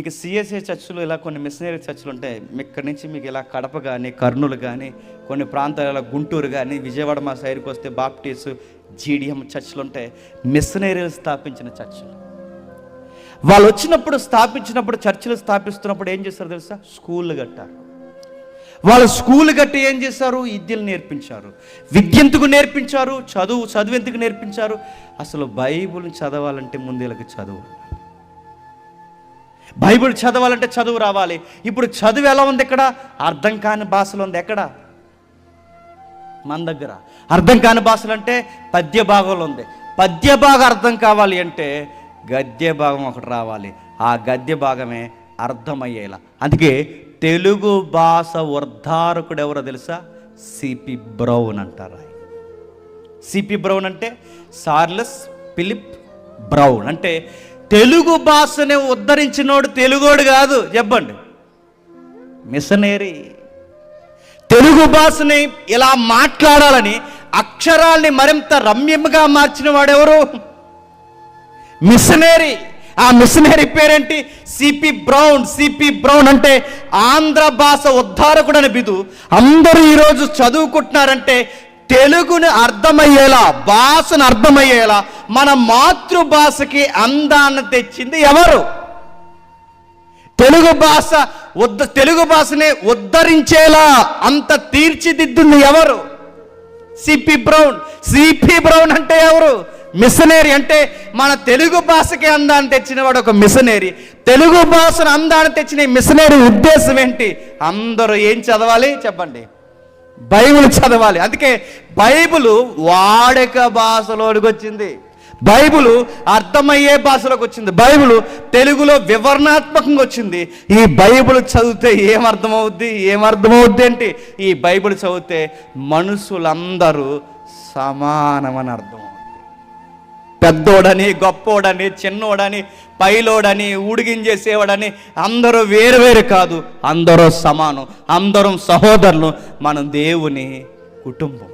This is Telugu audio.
మీకు సిఎస్ఏ చర్చిలు ఇలా కొన్ని మిషనరీ చర్చిలు ఉంటాయి. ఇక్కడి నుంచి మీకు ఇలా కడప కానీ కర్నూలు కానీ కొన్ని ప్రాంతాలలో గుంటూరు కానీ విజయవాడ మా సైడ్కి వస్తే బాప్టిస్ జీడిఎం చర్చిలు ఉంటాయి. మిషనరీలు స్థాపించిన చర్చిలు. వాళ్ళు వచ్చినప్పుడు స్థాపించినప్పుడు చర్చిలు స్థాపిస్తున్నప్పుడు ఏం చేస్తారు తెలుసా? స్కూళ్ళు కట్టారు. వాళ్ళు స్కూల్ కట్టి ఏం చేశారు? విద్యలు నేర్పించారు. విద్య ఎందుకు నేర్పించారు చదువు చదువు ఎందుకు నేర్పించారు? అసలు బైబుల్ చదవాలంటే ముందు వీళ్ళకి చదువు. బైబిల్ చదవాలంటే చదువు రావాలి. ఇప్పుడు చదువు ఎలా ఉంది ఇక్కడ అర్థం కాని భాషలు ఉంది. ఎక్కడ? మన దగ్గర. అర్థం కాని భాషలు అంటే పద్య భాగంలో ఉంది. పద్య భాగం అర్థం కావాలి అంటే గద్య భాగం ఒకటి రావాలి. ఆ గద్య భాగమే అర్థమయ్యేలా. అందుకే తెలుగు భాష ఉర్ధారకుడు ఎవరో తెలుసా? సిపి బ్రౌన్ అంటారు సిపి బ్రౌన్ అంటే సార్లెస్ ఫిలిప్ బ్రౌన్. అంటే తెలుగు భాషని ఉద్ధరించినోడు తెలుగోడు కాదు. చెప్పండి. మిషనరీ. తెలుగు భాషని ఇలా మాట్లాడాలని అక్షరాల్ని మరింత రమ్యంగా మార్చిన వాడెవరు? మిషనరీ. ఆ మిషనరీ పేరేంటి? CP Brown. CP Brown Andhra Andhra భాష ఉద్ధారకుడు అని బిదు. అందరూ ఈరోజు చదువుకుంటున్నారంటే తెలుగుని అర్థమయ్యేలా భాషను అర్థమయ్యేలా మన మాతృభాషకి అందాన్ని తెచ్చింది ఎవరు? తెలుగు భాష ఉద్ద తెలుగు భాషని ఉద్ధరించేలా అంత తీర్చిదిద్దుంది ఎవరు? CP Brown. సిపి బ్రౌన్ అంటే ఎవరు? మిషనరీ అంటే మన తెలుగు భాషకి అందాన్ని తెచ్చిన వాడు ఒక మిషనరీ. తెలుగు భాషను అందాన్ని తెచ్చిన మిషనరీ ఉద్దేశం ఏంటి? అందరూ ఏం చదవాలి? చెప్పండి. బైబిల్ చదవాలి. అందుకే బైబిల్ వాడక భాషలోనికి వచ్చింది. బైబిల్ అర్థమయ్యే భాషలోకి వచ్చింది. బైబిల్ తెలుగులో వివరణాత్మకంగా వచ్చింది. ఈ బైబిల్ చదివితే ఏం అర్థమవుద్ది? ఏం అర్థమవుద్ది ఏంటి ఈ బైబిల్ చదివితే మనుషులందరూ సమానమని అర్థం. పెద్దోడని గొప్పోడని చిన్నోడని పైలోడని ఉడిగించేసేవాడని అందరూ వేరు వేరు కాదు అందరూ సమానం అందరం సహోదరులు మనం దేవుని కుటుంబం.